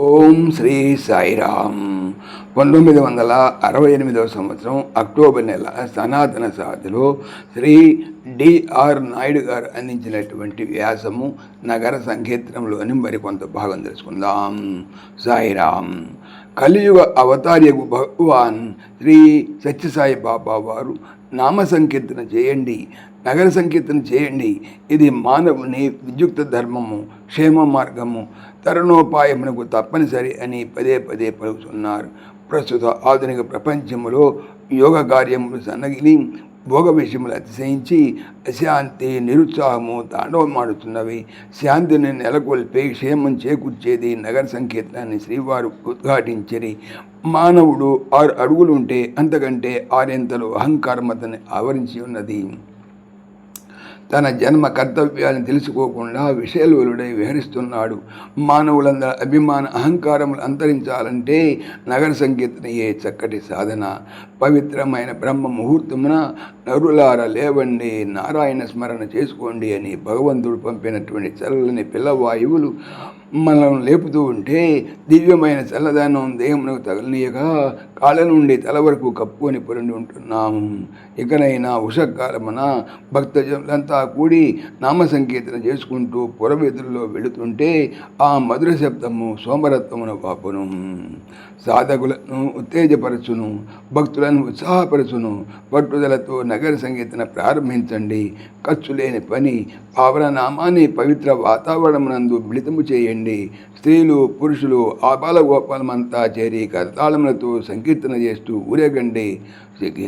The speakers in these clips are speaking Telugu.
ఓం శ్రీ సాయిరామ్. పంతొమ్మిది వందల అరవై ఎనిమిదవ సంవత్సరం అక్టోబర్ నెల సనాతన సాధిలో శ్రీ డిఆర్ నాయుడు గారు అందించినటువంటి వ్యాసము నగర సంకీర్తనంలోని మరికొంత భాగం తెలుసుకుందాం. సాయిరామ్. కలియుగ అవతార్యకు భగవాన్ శ్రీ సత్యసాయి బాబా వారు నామ సంకీర్తన చేయండి నగర సంకీర్తన చేయండి. ఇది మానవుని విద్యుక్త ధర్మము క్షేమ మార్గము. తరుణోపాయమునకు తప్పనిసరి అని పదే పదే పలుకుతున్నారు. ప్రస్తుత ఆధునిక ప్రపంచములో యోగ కార్యములు సన్నగిలి భోగ విషయములు అతిశయించి అశాంతి నిరుత్సాహము తాండవమాడుతున్నవి. శాంతిని నెలకొల్పే క్షేమం చేకూర్చేది నగర సంకీర్తనాన్ని శ్రీవారు ఉద్ఘాటించరి. మానవుడు ఆరు అడుగులుంటే అంతకంటే ఆరింతలు అహంకారం అతన్ని ఆవరించి ఉన్నది. తన జన్మ కర్తవ్యాన్ని తెలుసుకోకుండా విషయలోలుడై విహరిస్తున్నాడు. మానవులందరి అభిమాన అహంకారములు అంతరించాలంటే నగర సంకీర్తనయే చక్కటి సాధన. పవిత్రమైన బ్రహ్మ ముహూర్తమున నరులార లేవండి నారాయణ స్మరణ చేసుకోండి అని భగవంతుడు పంపినటువంటి చల్లని పిల్లవాయువులు మనల్ని లేపుతూ ఉంటే దివ్యమైన చల్లదనం దేహమునకు తగలనీయక కాళ్ళ నుండి తల వరకు కప్పుకొని పొరండి ఉంటున్నాము. ఇకనైనా ఉషకాలమున భక్తజనులంతా కూడి నామ సంకీర్తన చేసుకుంటూ పురవెదురులో వెళుతుంటే ఆ మధుర శబ్దము సోమరత్వమున పాపును సాధకులను ఉత్తేజపరచును భక్తులను ఉత్సాహపరచును పట్టుదలతో నగర సంగీతన ప్రారంభించండి. ఖర్చు లేని పని పావన నామాన్ని పవిత్ర వాతావరణమునందు మిళితము చేయండి. స్త్రీలు పురుషులు ఆపాల గోపాలమంతా చేరి కరతాళములతో సంకీర్తన చేస్తూ ఊరేగండి.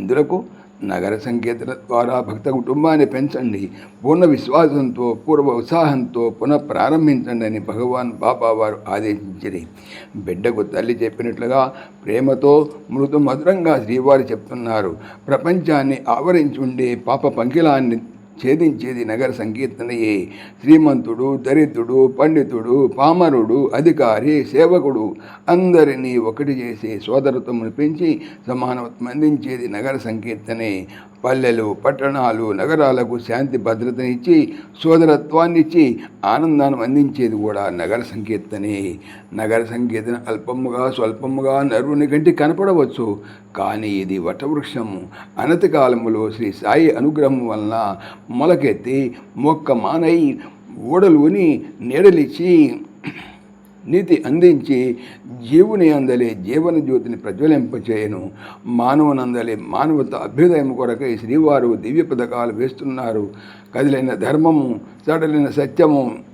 ఇందులకు నగర సంకీర్తన ద్వారా భక్త కుటుంబాన్ని పెంచండి. పూర్ణ విశ్వాసంతో పూర్వ ఉత్సాహంతో పునః ప్రారంభించండి అని భగవాన్ బాబా వారు ఆదేశించిరి. బిడ్డకు తల్లి చెప్పినట్లుగా ప్రేమతో మృదు మధురంగా శ్రీవారు చెప్తున్నారు. ప్రపంచాన్ని ఆవరించి ఉండే పాప పంకిలాన్ని ఛేదించేది నగర సంకీర్తనయే. శ్రీమంతుడు దరిద్రుడు పండితుడు పామరుడు అధికారి సేవకుడు. అందరినీ ఒకటి చేసి సోదరత్వమును పెంచి సమానత్వం అందించేది నగర సంకీర్తనే. పల్లెలు పట్టణాలు నగరాలకు శాంతి భద్రతనిచ్చి సోదరత్వాన్నిచ్చి ఆనందాన్ని అందించేది కూడా నగర సంకీర్తనే. నగర సంకీర్తన అల్పముగా స్వల్పముగా నరుని గంటి కనపడవచ్చు. కానీ ఇది వటవృక్షము. అనతి కాలములో శ్రీ సాయి అనుగ్రహం వలన మొలకెత్తి మొక్క మానై ఓడలుని నీడలిచ్చి నీతి అందించి జీవుని అందలే జీవన జ్యోతిని ప్రజ్వలింపచేయను. మానవునందలే మానవత అభ్యుదయం కొరకై శ్రీవారు దివ్య పథకాలు వేస్తున్నారు. కదిలైన ధర్మము సడలైన సత్యము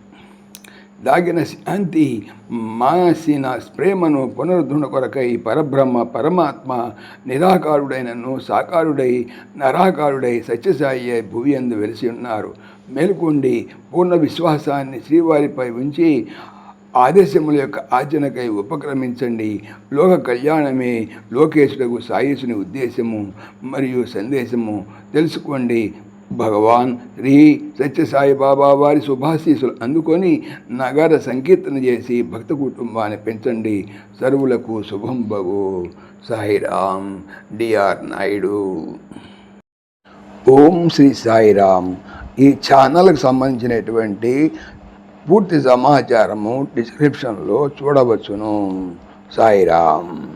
దాగిన శాంతి మాసిన ప్రేమను పునరుద్ధరణ కొరకై పరబ్రహ్మ పరమాత్మ నిరాకారుడైనను సాకారుడై నరాకారుడై సత్యసాయి భువి అందు వెలిసి ఉన్నారు. మేల్కొండి పూర్ణ విశ్వాసాన్ని శ్రీవారిపై ఉంచి ఆదేశముల యొక్క ఆచరణకై ఉపక్రమించండి. లోక కళ్యాణమే లోకేశులకు సాయసుని ఉద్దేశము మరియు సందేశము. తెలుసుకోండి భగవాన్ శ్రీ సత్యసాయి బాబా వారి శుభాశీసులు అందుకొని నగర సంకీర్తన చేసి భక్త కుటుంబాన్ని పెంచండి. సర్వులకు శుభం బగు సాయిరామ్ డిఆర్ నాయుడు. ఓం శ్రీ సాయిరామ్ ఈ ఛానల్కి సంబంధించినటువంటి పూర్తి సమాచారము డిస్క్రిప్షన్లో చూడవచ్చును. సాయిరామ్